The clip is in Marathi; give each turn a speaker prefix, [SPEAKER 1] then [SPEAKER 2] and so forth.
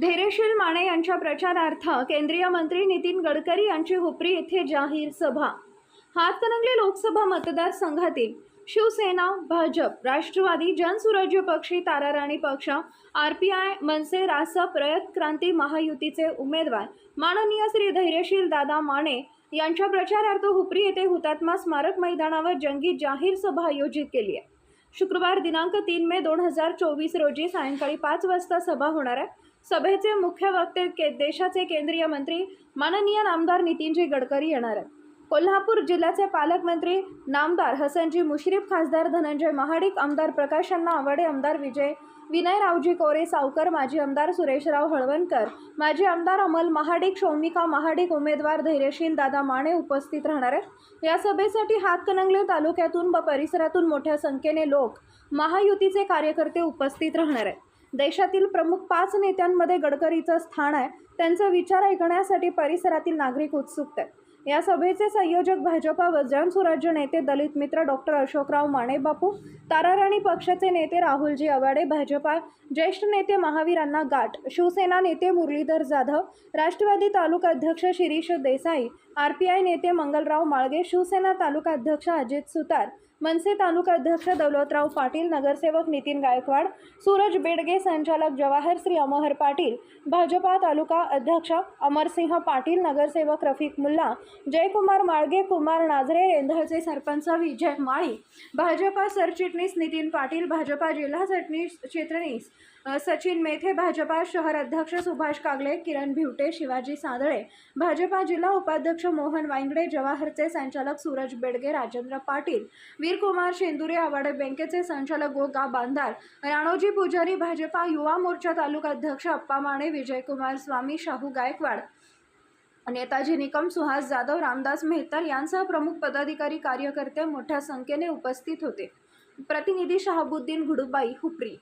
[SPEAKER 1] धैर्यशील माने यांच्या प्रचारार्थ केंद्रीय मंत्री नितीन गडकरी यांची हुपरी येथे जाहीर सभा. हातकणंगले लोकसभा मतदारसंघातील शिवसेना भाजप राष्ट्रवादी जनसुराज्य पक्षी ताराराणी पक्ष R P I Manse Rasap Rayat Kranti महायुतीचे उमेदवार माननीय श्री धैर्यशील दादा माने यांच्या प्रचारार्थ हुपरी येथे हुतात्मा स्मारक मैदानावर जंगी जाहीर सभा आयोजित केली आहे. शुक्रवार दिनांक तीन मे दोन हजार चोवीस रोजी सायंकाळी पाच वाजता सभा होणार आहे. सभेचे मुख्य वक्ते के देशाचे केंद्रीय मंत्री माननीय नामदार नितीनजी गडकरी येणार आहेत. कोल्हापूर जिल्ह्याचे पालकमंत्री नामदार हसनजी मुश्रीफ खासदार धनंजय महाडिक आमदार प्रकाश अण्णा आवाडे आमदार विजय विनय रावजी कोरे सावकर माजी आमदार सुरेशराव हळवणकर माजी आमदार अमल महाडिक शौमिका महाडिक उमेदवार धैर्यशील दादा माने उपस्थित राहणार आहेत. या सभेसाठी हातकणंगले तालुक्यातून व परिसरातून मोठ्या संख्येने लोक महायुतीचे कार्यकर्ते उपस्थित राहणार आहेत. देशातील प्रमुख पाच नेत्यांमध्ये गडकरीचं स्थान आहे. त्यांचा विचार ऐकण्यासाठी परिसरातील नागरिक उत्सुक आहेत. या सभेचे संयोजक भाजपा व जनसुराज्य नेते दलित मित्र डॉक्टर अशोकराव माणेबापू ताराराणी पक्षाचे नेते राहुलजी आवाडे भाजपा ज्येष्ठ नेते महावीरांना गाठ शिवसेना नेते मुरलीधर जाधव राष्ट्रवादी तालुका अध्यक्ष Shirish Desai R P I नेते मंगलराव माळगे शिवसेना तालुका अध्यक्ष अजित सुतार मनसे तालुका अध्यक्ष दौलतराव पाटील नगरसेवक नितीन गायकवाड सूरज बेडगे संचालक जवाहर श्री अमोहर पाटील भाजपा तालुका अध्यक्ष अमरसिंह पाटील नगरसेवक रफिक मुल्ला जयकुमार माळगे कुमार नाझरे रेंधळचे सरपंच विजय माळी भाजपा सरचिटणीस नितीन पाटील भाजपा जिल्हा चटणीस चिटणीस सचिन मेथे भाजपा शहर अध्यक्ष सुभाष कागले किरण भिवटे शिवाजी सादळे भाजपा जिल्हा उपाध्यक्ष मोहन वांगडे जवाहरचे संचालक सूरज बेडगे राजेंद्र पाटील कुमार शेंदुरे आवाडे बँकेचे संचालक गोगा बांधार राणोजी पुजारी भाजपा युवा मोर्चा तालुका अध्यक्ष अप्पा माने विजयकुमार स्वामी शाहू गायकवाड नेताजी निकम सुहास जाधव रामदास मेहतर यांसह प्रमुख पदाधिकारी कार्यकर्ते मोठ्या संख्येने उपस्थित होते. प्रतिनिधी शहाबुद्दीन घुडुबाई हुपरी.